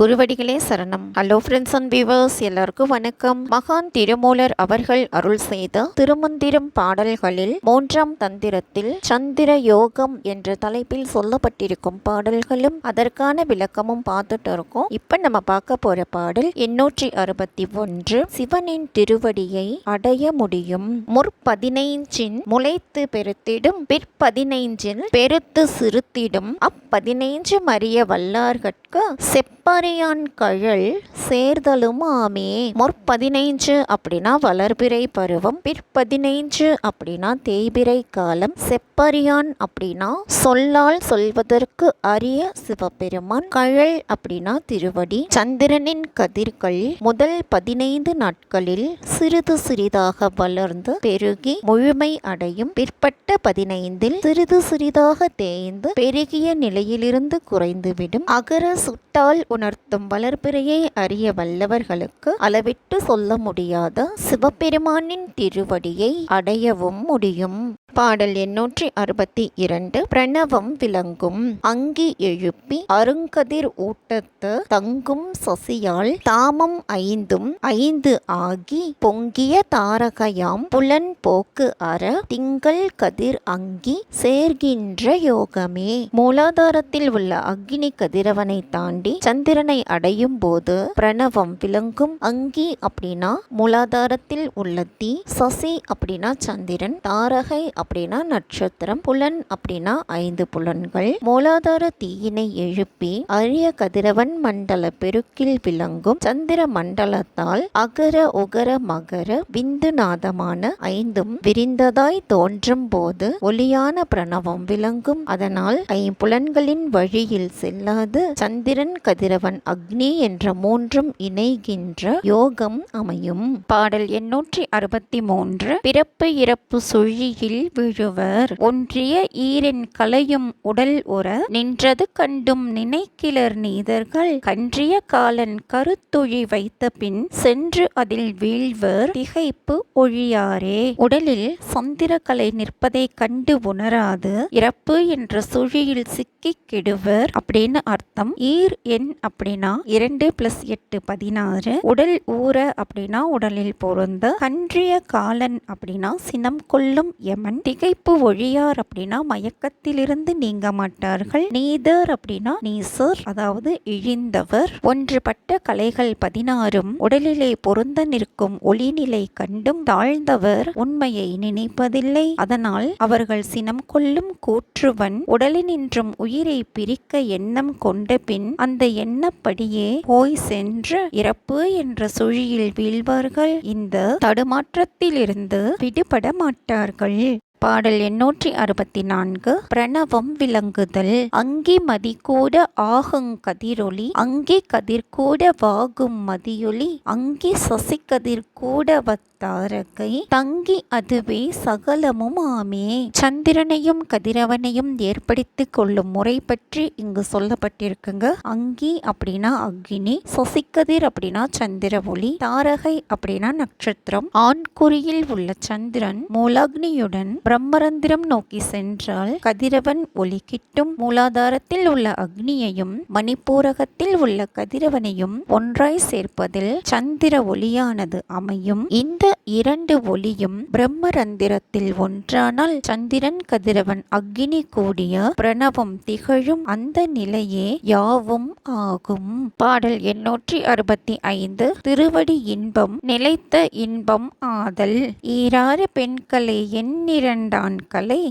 குருவடிகளே சரணம். Hello friends and viewers எல்லாருக்கும் வணக்கம். மகான் திருமூலர் அவர்கள் அருள் செய்த திருமந்திரம் பாடல்களில் மூன்றாம் தந்திரத்தில் சந்திர யோகம் என்ற தலைப்பில் சொல்லப்பட்டிருக்கும் பாடல்களும் அதற்கான விளக்கமும் பார்த்துட்டு இருக்கோம். இப்ப நம்ம பார்க்க போற பாடல் எண்ணூற்றி அறுபத்தி ஒன்று சிவனின் திருவடியை அடைய முடியும். முற்பதினைஞ்சின் முளைத்து பெருத்திடும் பிற்பதினைஞ்சில் பெருத்து சிறுத்திடும் அப்பதினைஞ்சு மறிய வல்லார்கட்கு செப்பறி மறையான் கழல் சேர்தலும் ஆமே. முற்பதினைஞ்சு அப்படின்னா வளர்பிறை பருவம். பிற்பதினைஞ்சு அப்படின்னா தேய்பிறை காலம். செப்பரியான் அப்படின்னா சொல்லால் சொல்வதற்கு அரிய சிவபெருமான். கழல் அப்படின்னா திருவடி. சந்திரனின் கதிர்கள் முதல் பதினைந்து நாட்களில் சிறிது சிறிதாக வளர்ந்து பெருகி முழுமை அடையும். பிற்பட்ட பதினைந்தில் சிறிது சிறிதாக தேய்ந்து பெருகிய நிலையிலிருந்து குறைந்துவிடும். அகர சுட்டால் உணர் உணர்த்தும் வளர்பிறையை அறிய வல்லவர்களுக்கு அளவிட்டு சொல்ல முடியாத சிவபெருமானின் திருவடியை அடையவும் முடியும். பாடல் எண்ணூற்றி அறுபத்தி இரண்டு. பிரணவம் விளங்கும். அங்கி எழுப்பி அருங்கதிர் ஊட்டத்து தங்கும் சசியால் தாமம் ஐந்தும் ஐந்து ஆகி பொங்கிய தாரகையாம் புலன் போக்கு அற திங்கள் கதிர் அங்கி சேர்கின்ற யோகமே. மூலாதாரத்தில் உள்ள அக்னி கதிரவனை தாண்டி சந்திரனை அடையும் போது பிரணவம் விளங்கும். அங்கி அப்படின்னா மூலாதாரத்தில் உள்ள தீ சசி அப்படின்னா சந்திரன் தாரகை அப்படின்னா நட்சத்திரம் புலன் அப்படின்னா ஐந்து புலன்கள். மூலாதார தீயினை எழுப்பி அரிய கதிரவன் மண்டல பெருக்கில் விளங்கும் சந்திர மண்டலத்தால் அகர உகர மகர விந்து நாதமான ஐந்தும் விரிந்ததாய் தோன்றும் போது ஒளியான பிரணவம் விளங்கும். அதனால் ஐம்புலன்களின் வழியில் செல்லாது சந்திரன் கதிரவன் அக்னி என்ற மூன்றும் இணைகின்ற யோகம் அமையும். பாடல் எண்ணூற்றி அறுபத்தி மூன்று பிறப்பு இறப்பு சுழியில் விழுவர். ஒன்றிய ஈரின் கலையும் உடல் உற நின்றது கண்டும் நினைக்கிலர் நீதர்கள். கன்றிய காலன் கருத்துழி வைத்த பின் சென்று அதில் வீழ்வர். திகைப்பு ஒழியாரே. உடலில் சந்திரக்கலை நிற்பதை கண்டு உணராது. இறப்பு என்ற சுழியில் சிக்கி கெடுவர். அப்படின்னு அர்த்தம். ஈர் எண் அப்படின்னா இரண்டு பிளஸ் எட்டு பதினாறு. உடல் ஊற அப்படின்னா உடலில் பொருந்த. கன்றிய காலன் அப்படின்னா சினம் கொள்ளும் யமன். திகைப்பு ஒழியார் அப்படின்னா மயக்கத்திலிருந்து நீங்க மாட்டார்கள். நீதர் அப்படின்னா நீசர் அதாவது இழிந்தவர். ஒன்றுபட்ட கலைகள் பதினாறும் உடலிலே பொருந்த நிற்கும் ஒளிநிலை கண்டும் தாழ்ந்தவர். உண்மையை நினைப்பதில்லை. அதனால் அவர்கள் சினம் கொள்ளும் கூற்றுவன். உடலினின்றும் உயிரை பிரிக்க எண்ணம் கொண்ட பின் அந்த எண்ணப்படியே போய் சென்று இறப்பு என்ற சுழியில் வீழ்வார்கள். இந்த தடுமாற்றத்திலிருந்து விடுபட மாட்டார்கள். பாடல் எண்ணூற்றி அறுபத்தி நான்கு பிரணவம் விளங்குதல் அங்கே மதி கூட ஆகுங் கதிரொலி அங்கே கதிர் கூட வாகும் மதியொலி அங்கே சசிக்கதிர் கூட வத்தாரகை தங்கி அதுவே சகலமும் ஆமே. சந்திரனையும் கதிரவனையும் ஏற்படுத்தி கொள்ளும் முறை பற்றி இங்கு சொல்லப்பட்டிருக்குங்க. அங்கி அப்படின்னா அக்னி சசிக்கதிர் அப்படின்னா சந்திர ஒளி தாரகை அப்படின்னா நட்சத்திரம். ஆண்குறியில் உள்ள சந்திரன் மூலாக்னியுடன் பிரம்மரந்திரம் நோக்கி சென்றால் கதிரவன் ஒளி கிட்டும் மூலாதாரத்தில் உள்ள அக்னியையும் மணிப்பூரகத்தில் உள்ள கதிரவனையும் ஒன்றாய் சேர்ப்பதில் சந்திர ஒளியானது அமையும். இந்த இரண்டு ஒளியும் பிரம்மரந்திரத்தில் ஒன்றானால் சந்திரன் கதிரவன் அக்னி கூடிய பிரணவம் திகழும் அந்த நிலையே யாவும் ஆகும். பாடல் எண்ணூற்றி அறுபத்தி ஐந்து. திருவடி இன்பம் நிலைத்த இன்பம் ஆதல். ஈராறு பெண்களை எண்ணிரன் இரண்டான்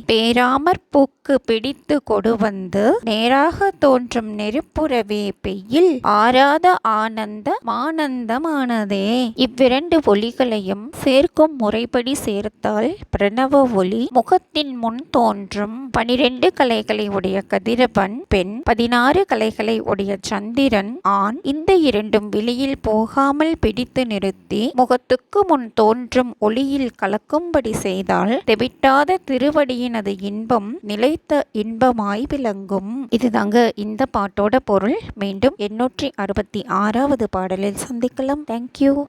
பேராமற் பூக்கு பிடித்து கொடுவந்து நேராக தோன்றும் நெருப்புறவே பெய்யில் ஆராத ஆனந்த மானந்தமானதே. இவ்விரண்டு ஒளிகளையும் சேர்க்கும் முறைப்படி சேர்த்தால் பிரணவ ஒளி முகத்தின் முன் தோன்றும். பனிரெண்டு கலைகளை உடைய கதிரவன் பெண் பதினாறு கலைகளை உடைய சந்திரன் ஆண் இந்த இரண்டும் வெளியில் போகாமல் பிடித்து நிறுத்தி முகத்துக்கு முன் தோன்றும் ஒளியில் கலக்கும்படி செய்தால் தெவிட்டா இல்லாத திருவடியினது இன்பம் நிலைத்த இன்பமாய் விளங்கும். இதுதாங்க இந்த பாட்டோட பொருள். மீண்டும் எண்ணூற்றி அறுபத்தி ஆறாவது பாடலில் சந்திக்கலாம். தேங்க்யூ